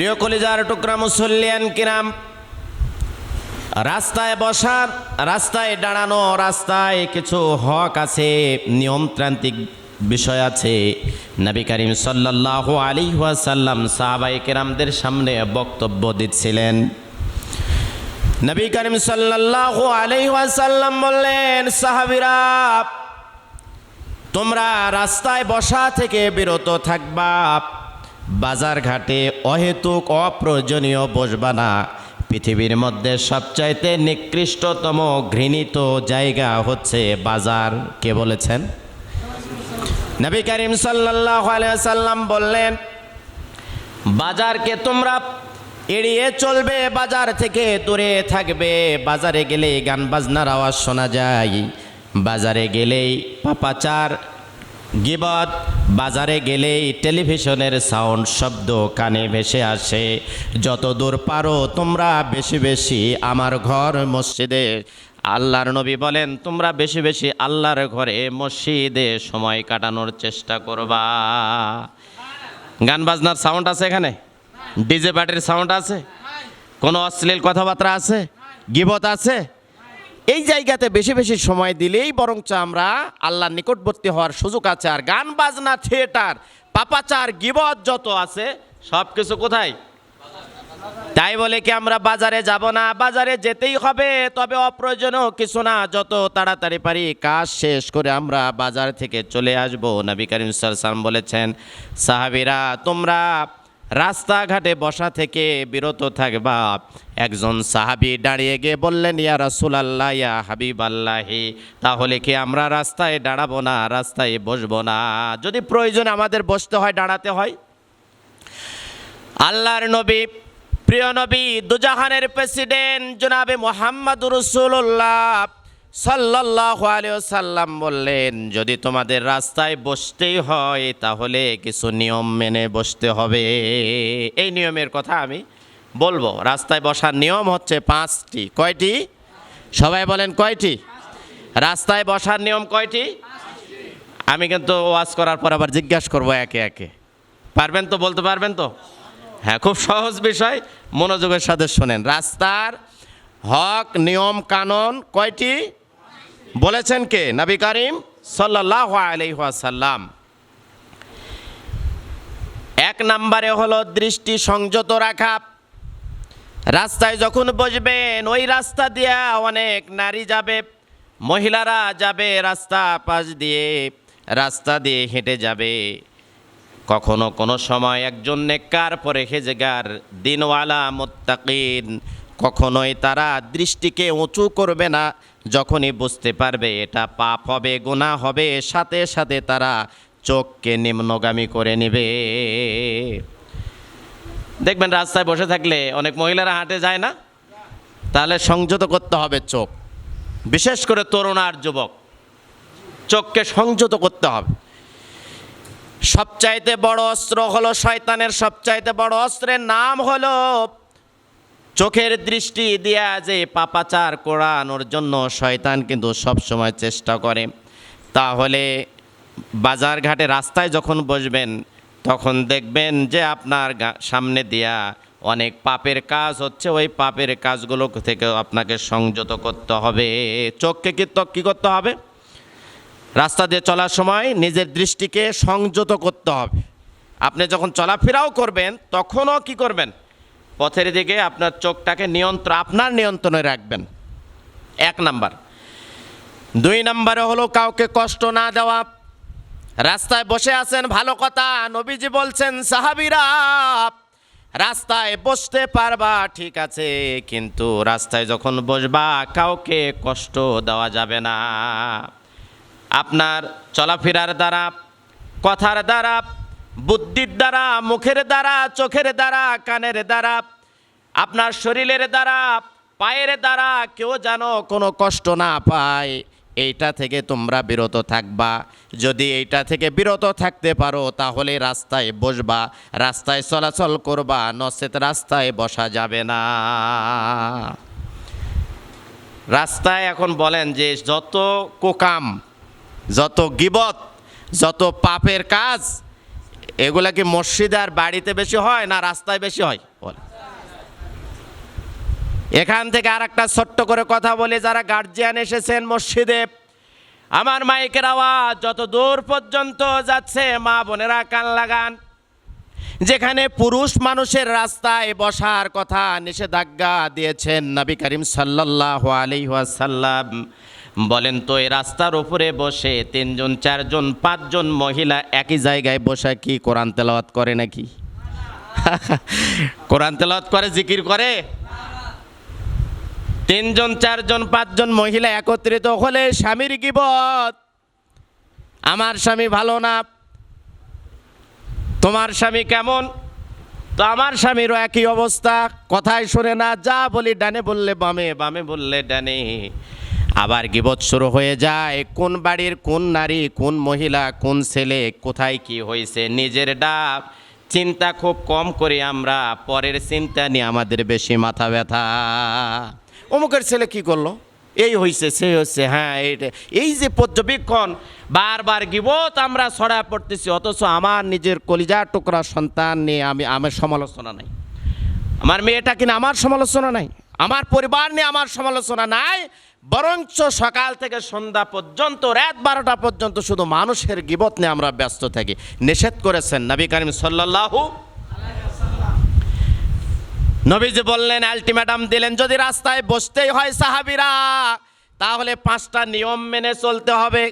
প্রিয় কলিজার টুকরা মুসল্লিয়ান কিরাম, রাস্তায় বসার, রাস্তায় দাঁড়ানো, রাস্তায় কিছু হক আছে, নিয়মতান্ত্রিক বিষয় আছে। নবী করিম সাল্লাহ আলী ওয়াসাল্লাম সাহাবাই কেরামদের সামনে বক্তব্য দিচ্ছিলেন। নবী করিম সাল্লাহ আলী ওয়াসাল্লাম বললেন, সাহাবিরা, তোমরা রাস্তায় বসা থেকে বিরত থাকবা। বাজার ঘাটে অহেতুক অপ্রয়োজনীয় বসবা না পৃথিবীর মধ্যে সবচাইতে নিকৃষ্টতম ঘৃণিত জায়গা হচ্ছে বাজার, কে বলেছেন? নবী করিম সাল্লাম বললেন, বাজারকে তোমরা এড়িয়ে চলবে, বাজার থেকে দূরে থাকবে। বাজারে গেলে গান বাজনার আওয়াজ শোনা যায়, বাজারে গেলেই পাপাচার গিবত, বাজারে গেলেই টেলিভিশনের সাউন্ড শব্দ কানে ভেসে আসে। যত দূর পারো তোমরা বেশি বেশি আমার ঘর মসজিদে। আল্লাহর নবী বলেন, তোমরা বেশি বেশি আল্লাহর ঘরে মসজিদে সময় কাটানোর চেষ্টা করবা। গান বাজনার সাউন্ড আছে এখানে? ডিজে পার্টির সাউন্ড আছে? কোনো অশ্লীল কথাবার্তা আছে? গিবত আছে? এই জায়গাতে বেশি বেশি সময় দিলেই বরঞ্চ আমরা আল্লাহ নিকটবর্তী হওয়ার সুযোগ আছে। আর গান, বাজনা, থিয়েটার, পাপাচার, গিবত যত আছে, সব কিছু কোথায়? তাই বলে কি আমরা বাজারে যাব না? বাজারে যেতেই হবে, তবে অপ্রয়োজনীয় কিছু না। যত তাড়াতাড়ি পারি কাজ শেষ করে আমরা বাজার থেকে চলে আসব। নবী করিম সাল্লাম বলেছেন, সাহাবিরা, তোমরা রাস্তাঘাটে বসা থেকে বিরত থাকবা। একজন সাহাবি দাঁড়িয়ে গিয়ে বললেন, ইয়া রাসুল আল্লাহ ইয়া হাবিব আল্লাহি তাহলে কি আমরা রাস্তায় দাঁড়াবো না, রাস্তায় বসবো না? যদি প্রয়োজন আমাদের বসতে হয়, দাঁড়াতে হয়। আল্লাহর নবী, প্রিয় নবী, দুজাহানের প্রেসিডেন্ট জনাবে মোহাম্মদ রসুল্লাহ সাল্লাহ সাল্লাম বললেন, যদি তোমাদের রাস্তায় বসতেই হয়, তাহলে কিছু নিয়ম মেনে বসতে হবে। এই নিয়মের কথা আমি বলব। রাস্তায় বসার নিয়ম হচ্ছে পাঁচটি। কয়টি? সবাই বলেন কয়টি? রাস্তায় বসার নিয়ম কয়টি? আমি কিন্তু ওয়াজ করার পর আবার জিজ্ঞাসা করব একে একে। পারবেন তো? বলতে পারবেন তো? হ্যাঁ খুব সহজ বিষয়। মনোযোগের সাথে শোনেন। রাস্তার হক, নিয়ম, কানুন কয়টি? বলেছেন কে? নবী করিম সাল্লাহ আলাইসাল্লাম এক নম্বরে হলো দৃষ্টি সংযত রাখা। রাস্তায় যখন বসবেন, ওই রাস্তা দিয়ে অনেক নারী যাবে, মহিলারা যাবে রাস্তা পাশ দিয়ে, রাস্তা দিয়ে হেঁটে যাবে। কখনো কোনো সময় একজন নেককার, পরে হেজেগার, দিনওয়ালা, মোত্তাকিন কখনোই তারা দৃষ্টিকে উঁচু করবে না, যখনই বুঝতে পারবে এটা পাপ হবে, গুনাহ হবে, সাথে সাথে তারা চোখকে নিম্নগামী করে নেবে। দেখবেন রাস্তায় বসে থাকলে অনেক মহিলারা হাঁটে যায় না? তাহলে সংযত করতে হবে চোখ। বিশেষ করে তরুণ আর যুবক। চোখকে সংযত করতে হবে। সবচাইতে বড় অস্ত্র হলো শয়তানের, সবচাইতে বড় অস্ত্রের নাম হলো চোখের দৃষ্টি দিয়া যে পাপাচার করানোর জন্য শয়তান কিন্তু সবসময় চেষ্টা করে। তাহলে বাজার ঘাটে রাস্তায় যখন বসবেন, তখন দেখবেন যে আপনার সামনে দিয়া অনেক পাপের কাজ হচ্ছে। ওই পাপের কাজগুলো থেকে আপনাকে সংযত করতে হবে। চোখকে কি কী করতে হবে? রাস্তা দিয়ে চলার সময় নিজের দৃষ্টিকে সংযত করতে হবে। আপনি যখন চলাফেরাও করবেন, তখনও কি করবেন? পথের দিকে আপনার চোখটাকে নিয়ন্ত্রণ, আপনার নিয়ন্ত্রণে রাখবেন। এক নাম্বার। দুই নাম্বারে হলো কাউকে কষ্ট না দেওয়া। রাস্তায় বসে আছেন, ভালো কথা, নবীজি বলছেন, সাহাবিরা, রাস্তায় বসতে পারবা, ঠিক আছে, কিন্তু রাস্তায় যখন বসবা, কাউকে কষ্ট দেওয়া যাবে না। আপনার চলাফেরার দ্বারা, কথার দ্বারা বুদ্ধির দ্বারা, মুখের দ্বারা, চোখের দ্বারা, কানের দ্বারা, আপনার শরীরের দ্বারা, পায়ের দ্বারা কেউ যেন কোনো কষ্ট না পায়। এইটা থেকে তোমরা বিরত থাকবা। যদি এইটা থেকে বিরত থাকতে পারো, তাহলে রাস্তায় বসবা, রাস্তায় চলাচল করবা, নচেত রাস্তায় বসা যাবে না। রাস্তায় এখন বলেন যে যত কোকাম, যত গিবত, যত পাপের কাজ এগুলা কি মসজিদে আর বাড়িতে বেশি হয় না রাস্তায় বেশি হয়? এখান থেকে আর একটা ছোট্ট করে কথা বলি, যারা গার্জিয়ান এসেছেন মসজিদে, আমার মাইকের আওয়াজ যত দূর পর্যন্ত যাচ্ছে, মা বোনেরা কান লাগান। যেখানে পুরুষ মানুষের রাস্তায় বসার কথা নিষেধাজ্ঞা দিয়েছেন নবী করিম সাল্লাহ আলিহাসাল্লাম বলেন, তো এই রাস্তার উপরে বসে তিনজন, চারজন, পাঁচজন মহিলা একই জায়গায় বসে কি কোরআন তেলাওয়াত করে নাকি? কোরআন তেলাওয়াত করে, জিকির করে? তিনজন, চারজন, পাঁচজন মহিলা একত্রিত হলে স্বামীর গিবত। আমার স্বামী ভালো না। তোমার স্বামী কেমন? তো আমার স্বামীরও একই অবস্থা। কথাই শোনে না, যা বলি ডানে বললে বামে বামে বললে ডানে। আবার গিবত শুরু হয়ে যায়। কোন বাড়ির কোন নারী, কোন মহিলা, কোন ছেলে, কোথায় কি হয়েছে, নিজের ডাব। চিন্তা খুব কম করি আমরা, পরের চিন্তা নিয়ে আমাদের বেশি মাথা ব্যথা। অমুকের ছেলে কি করল? এই হয়েছে সে হচ্ছে হ্যাঁ এইটা। এই যে পর্যবেক্ষণ, বারবার গিবত আমরা ছড়া পড়তেছি, অথচ আমার নিজের কলিজা টুকরা সন্তান নিয়ে আমি, আমার সমালোচনা নাই। আমার মেয়েটা কিনা আমার সমালোচনা নাই? আমার পরিবার নিয়ে আমার সমালোচনা নাই? বরঞ্চ সকাল থেকে সন্ধ্যা পর্যন্ত, রাত বারোটা পর্যন্ত শুধু মানুষের গিবত নিয়ে আমরা ব্যস্ত থাকি। নিষেধ করেছেন নবী করিম সাল্লাল্লাহু নবীজি বললেন, আলটিমেটাম দিলেন, যদি রাস্তায় বসতেই হয় সাহাবিরা, তাহলে পাঁচটা নিয়ম মেনে চলতে হবে।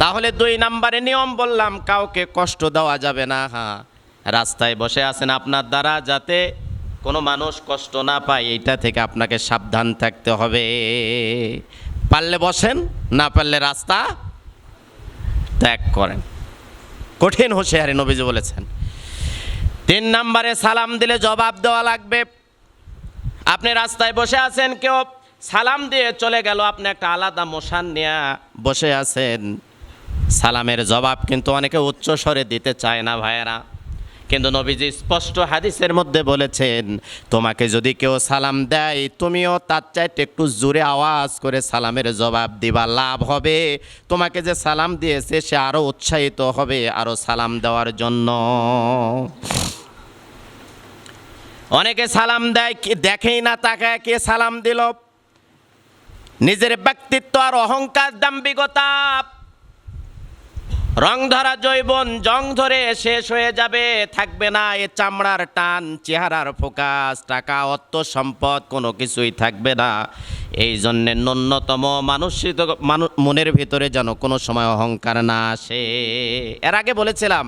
তাহলে দুই নম্বরে নিয়ম বললাম, কাউকে কষ্ট দেওয়া যাবে না। হ্যাঁ রাস্তায় বসে আছেন আপনার দ্বারা যাতে কোনো মানুষ কষ্ট না পায়, এইটা থেকে আপনাকে সাবধান থাকতে হবে। পারলে বসেন, না পারলে রাস্তা ত্যাগ করেন। কঠিন হুঁশিয়ারি নবীজি বলেছেন। তিন নম্বরে সালাম দিলে জবাব দেওয়া লাগবে। আপনি রাস্তায় বসে আছেন, কেউ সালাম দিয়ে চলে গেল, আপনি একটা আলাদা মশান নিয়ে বসে আছেন। সালামের জবাব কিন্তু অনেকে উচ্চ স্বরে দিতে চায় না ভাইয়েরা। কিন্তু নবীজি স্পষ্ট হাদিসের মধ্যে বলেছেন, তোমাকে যদি কেউ সালাম দেয়, তুমিও তার চাইতে একটু জোরে আওয়াজ করে সালামের জবাব দিবা, লাভ হবে। তোমাকে যে সালাম দিয়েছে, সে আরও উৎসাহিত হবে আরও সালাম দেওয়ার জন্য। অনেকে সালাম দেয়, দেখেই না তাকায়, কে সালাম দিল? নিজের ব্যক্তিত্ব আর অহংকার দাম্বিকতা রং ধরা জৈবন জং ধরে শেষ হয়ে যাবে, থাকবে না এ চামড়ার টান, চেহারার ফোকাস, টাকা, অর্থ, সম্পদ, কোনো কিছুই থাকবে না। এই জন্যে ন্যূনতম মানসিক মনের ভিতরে যেন কোনো সময় অহংকার না আসে। এর আগে বলেছিলাম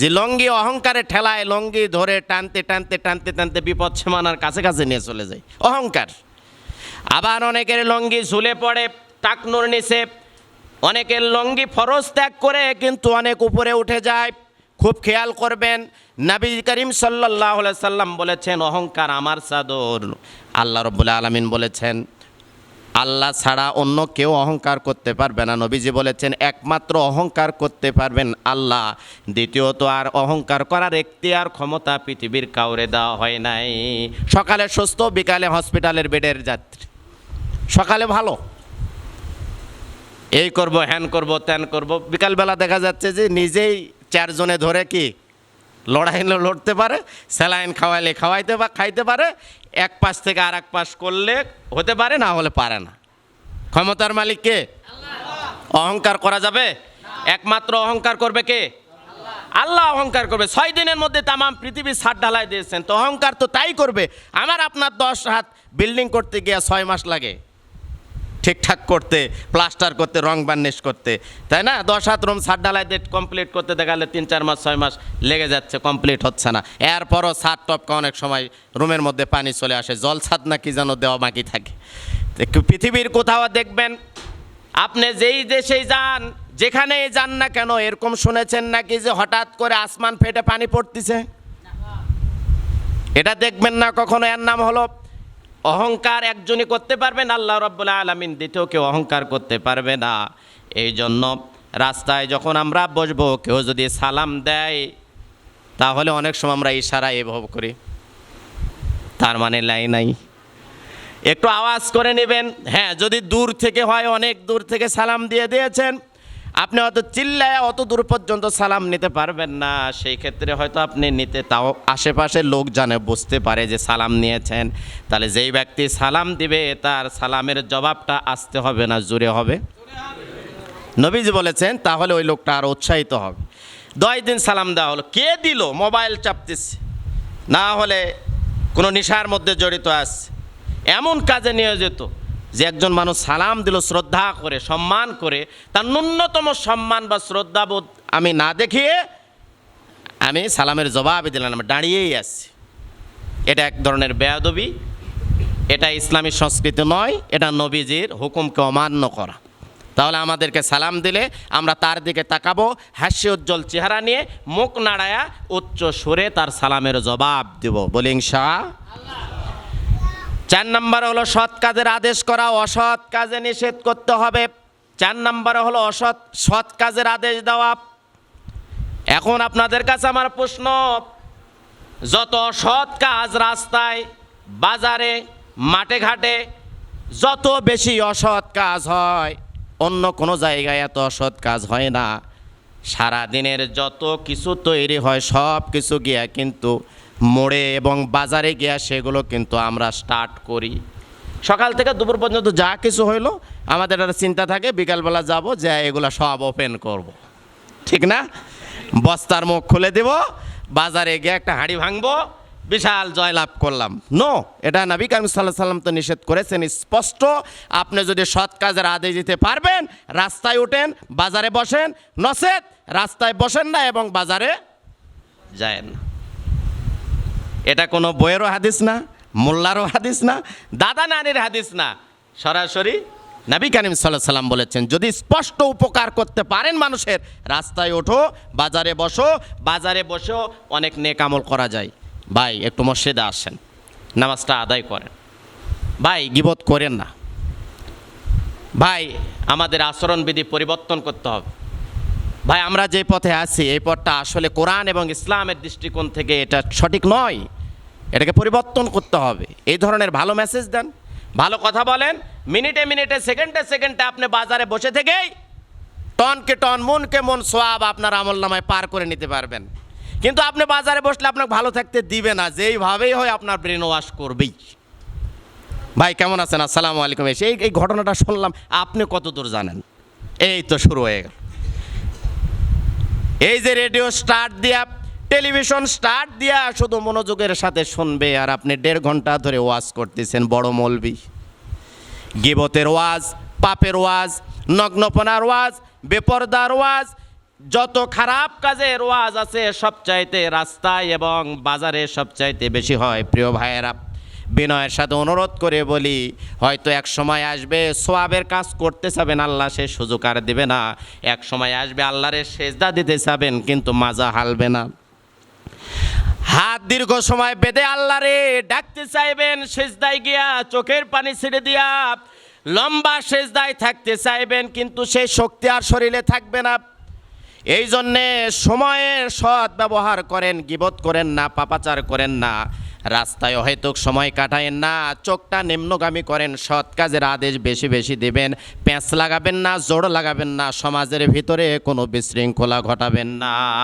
যে লঙ্গি অহংকারে ঠেলায়, লঙ্গি ধরে টানতে টানতে টানতে টানতে বিপদ সীমানার কাছে কাছে নিয়ে চলে যায়। অহংকার। আবার অনেকের লঙ্গি ঝুলে পড়ে, টাকনুর নিচে অনেকের লঙ্গি ফরজ ত্যাগ করে কিন্তু অনেক উপরে উঠে যায়। খুব খেয়াল করবেন, নাবী করিম সাল্লাহ সাল্লাম বলেছেন, অহংকার আমার চাদর। আল্লাহ রব্বুল আলমিন বলেছেন, আল্লাহ ছাড়া অন্য কেউ অহংকার করতে পারবে না। নবীজি বলেছেন, একমাত্র অহংকার করতে পারবেন আল্লাহ। দ্বিতীয়ত, আর অহংকার করার আর ক্ষমতা পৃথিবীর কাউরে দেওয়া হয় নাই। সকালে সুস্থ, বিকালে হসপিটালের বেডের যাত্রী। সকালে ভালো। এই করব হ্যান করব ত্যান করব। বিকালবেলা দেখা যাচ্ছে যে নিজেই চারজনে ধরে কি লড়াইলে লড়তে পারে স্যালাইন খাওয়াইলে খাওয়াইতে বা খাইতে পারে এক পাশ থেকে আর এক পাশ করলে হতে পারে না হলে পারে না। ক্ষমতার মালিক কে? অহংকার করা যাবে? একমাত্র অহংকার করবে কে? আল্লাহ। অহংকার করবে। ছয় দিনের মধ্যে তামাম পৃথিবীর ছাদ ঢালাই দিয়েছেন। তো অহংকার তো তাই করবে। আমার আপনার দশ হাত বিল্ডিং করতে গিয়ে ছয় মাস লাগে। ঠিকঠাক করতে প্লাস্টার করতে, রং বার্নিশ করতে। তাই না? দশ হাত রুম ছাদ ঢালাই দিয়ে কমপ্লিট করতে দেখালে তিন, চার মাস, ছয় মাস লেগে যাচ্ছে কমপ্লিট হচ্ছে না। এরপরও ছাদ টপকা অনেক সময় রুমের মধ্যে পানি চলে আসে, জল ছাদ না কি যেন দেওয়া বাকি থাকে। পৃথিবীর কোথাও দেখবেন, আপনি যেই দেশেই যান, যেখানেই যান না কেন, এরকম শুনেছেন নাকি যে হঠাৎ করে আসমান ফেটে পানি পড়তিছে? এটা দেখবেন না কখনো, এর নাম হলো অহংকার একজনই করতে পারবেন আল্লাহ রব্বুল আলমিন দ্বিতীয় কেউ অহংকার করতে পারবে না। এই জন্য রাস্তায় যখন আমরা বসবো, কেউ যদি সালাম দেয়, তাহলে অনেক সময় আমরা ইশারা এভাব করি। তার মানে লাই নাই। একটু আওয়াজ করে নেবেন। হ্যাঁ যদি দূর থেকে হয়, অনেক দূর থেকে সালাম দিয়ে দিয়েছেন আপনি হয়তো চিল্লায় অত দূর পর্যন্ত সালাম নিতে পারবেন না। সেই ক্ষেত্রে হয়তো আপনি নিতে তাও আশেপাশের লোক জানে, বুঝতে পারে যে সালাম নিয়েছেন। তাহলে যেই ব্যক্তি সালাম দিবে, তার সালামের জবাবটা আসতে হবে না জুড়ে হবে। নবীজি বলেছেন, তাহলে ওই লোকটা আরও উৎসাহিত হবে। দশ দিন সালাম দেওয়া হলো। কে দিল? মোবাইল চাপতেছে। না হলে কোনো নেশার মধ্যে জড়িত আছে। এমন কাজে নিয়োজিত। যে একজন মানুষ সালাম দিল, শ্রদ্ধা করে, সম্মান করে, তার ন্যূনতম সম্মান বা শ্রদ্ধাবোধ আমি না দেখিয়ে আমি সালামের জবাবে দিলাম, আমি দাঁড়িয়েই আছি। এটা এক ধরনের বেয়াদবি, এটা ইসলামী সংস্কৃতি নয়, এটা নবীজির হুকুমকে অমান্য করা। তাহলে আমাদেরকে সালাম দিলে আমরা তার দিকে তাকাবো হাস্য উজ্জ্বল চেহারা নিয়ে মুখ নাড়ায়া উচ্চ সুরে তার সালামের জবাব দেব। বলি ইনশা চার নম্বর হলো সৎ কাজের আদেশ করা, অসৎ কাজে নিষেধ করতে হবে। চার নম্বরে হলো অসৎ, সৎ কাজের আদেশ দেওয়া। এখন আপনাদের কাছে আমার প্রশ্ন, যত সৎ কাজ রাস্তায়, বাজারে, মাঠে ঘাটে, যত বেশি অসৎ কাজ হয়, অন্য কোনো জায়গায় এত অসৎ কাজ হয় না। সারা দিনের যত কিছু তৈরি হয়, সব কিছু গিয়া কিন্তু মোড়ে এবং বাজারে গিয়া সেগুলো কিন্তু আমরা স্টার্ট করি। সকাল থেকে দুপুর পর্যন্ত যা কিছু হইল, আমাদের একটা চিন্তা থাকে, বিকালবেলা যাব, যে এগুলো সব ওপেন করব। ঠিক না? বস্তার মুখ খুলে দেব, বাজারে গিয়ে একটা হাঁড়ি ভাঙবো, বিশাল জয়লাভ করলাম। নো এটা নবী কারিম সাল্লাহ সাল্লাম তো নিষেধ করেছেন, স্পষ্ট। আপনি যদি সৎ কাজের আদেশ দিতে পারবেন, রাস্তায় ওঠেন বাজারে বসেন নসেদ রাস্তায় বসেন না এবং বাজারে যায় না। এটা কোনো বইয়েরও হাদিস না, মোল্লারও হাদিস না, দাদা নানির হাদিস না। সরাসরি নবী কারিম সাল্লাহ সাল্লাম বলেছেন, যদি স্পষ্ট উপকার করতে পারেন মানুষের, রাস্তায় ওঠো, বাজারে বসো, বাজারে বসেও অনেক নেকামল করা যায়। ভাই, একটু মসজিদে আসেন, নামাজটা আদায় করেন। ভাই, গিবত করেন না। ভাই, আমাদের আচরণবিধি পরিবর্তন করতে হবে। ভাই, আমরা যে পথে আছি, এই পথটা আসলে কোরআন এবং ইসলামের দৃষ্টিকোণ থেকে এটা সঠিক নয়। এটাকে পরিবর্তন করতে হবে। এই ধরনের ভালো মেসেজ দেন, ভালো কথা বলেন, মিনিটে মিনিটে, সেকেন্ডে সেকেন্ডে আপনি বাজারে বসে থেকেই টনকে টন, মনকে মন সোয়াব আপনার আমল নামায় পার করে নিতে পারবেন। কিন্তু আপনি বাজারে বসলে আপনাকে ভালো থাকতে দিবে না, যেইভাবেই হয় আপনার ব্রেন ওয়াশ করবেই। ভাই, কেমন আছেন? আসসালামু আলাইকুম। এই এই ঘটনাটা শুনলাম, আপনি কত দূর জানেন? এই তো শুরু হয়ে গেল। এই যে রেডিও স্টার্ট দিয়া, টেলিভিশন স্টার্ট দিয়া শুধু মনোযোগের সাথে শুনবে আর আপনি দেড় ঘণ্টা ধরে ওয়াজ করতেছেন, বড় মলবি। গিবতের ওয়াজ, পাপের ওয়াজ, নগ্নপনার ওয়াজ, বেপরদার ওয়াজ, যত খারাপ কাজের ওয়াজ আছে সবচাইতে রাস্তায় এবং বাজারে সবচাইতে বেশি হয়। প্রিয় ভাইয়েরা বিনয়ের সাথে অনুরোধ করে বলি, হয়তো এক সময় আসবে, সোয়াবের কাজ করতে চাবেন, আল্লাহ সে সুযোগ আর দেবে না। এক সময় আসবে, আল্লাহরে সেজদা দিতে চাবেন, কিন্তু মাজা হালবে না। হাত দীর্ঘ সময় বেঁধে আল্লাহরে ডাকতে চাইবেন, সেজদায় গিয়া চোখের পানি ছেড়ে দিয়া লম্বা সেজদায় থাকতে চাইবেন, কিন্তু সেই শক্তি আর শরীরে থাকবে না। এই জন্যে সময়ের সৎ ব্যবহার করেন, গিবত করেন না, পাপাচার করেন না। রাস্তায় হয়তো সময় কাটায়েন না, চোখটা নিম্নগামী করেন, সৎ কাজের আদেশ বেশি বেশি দেবেন, প্যাঁচ লাগাবেন না, জোড় লাগাবেন না, সমাজের ভিতরে কোনো বিশৃঙ্খলা ঘটাবেন না।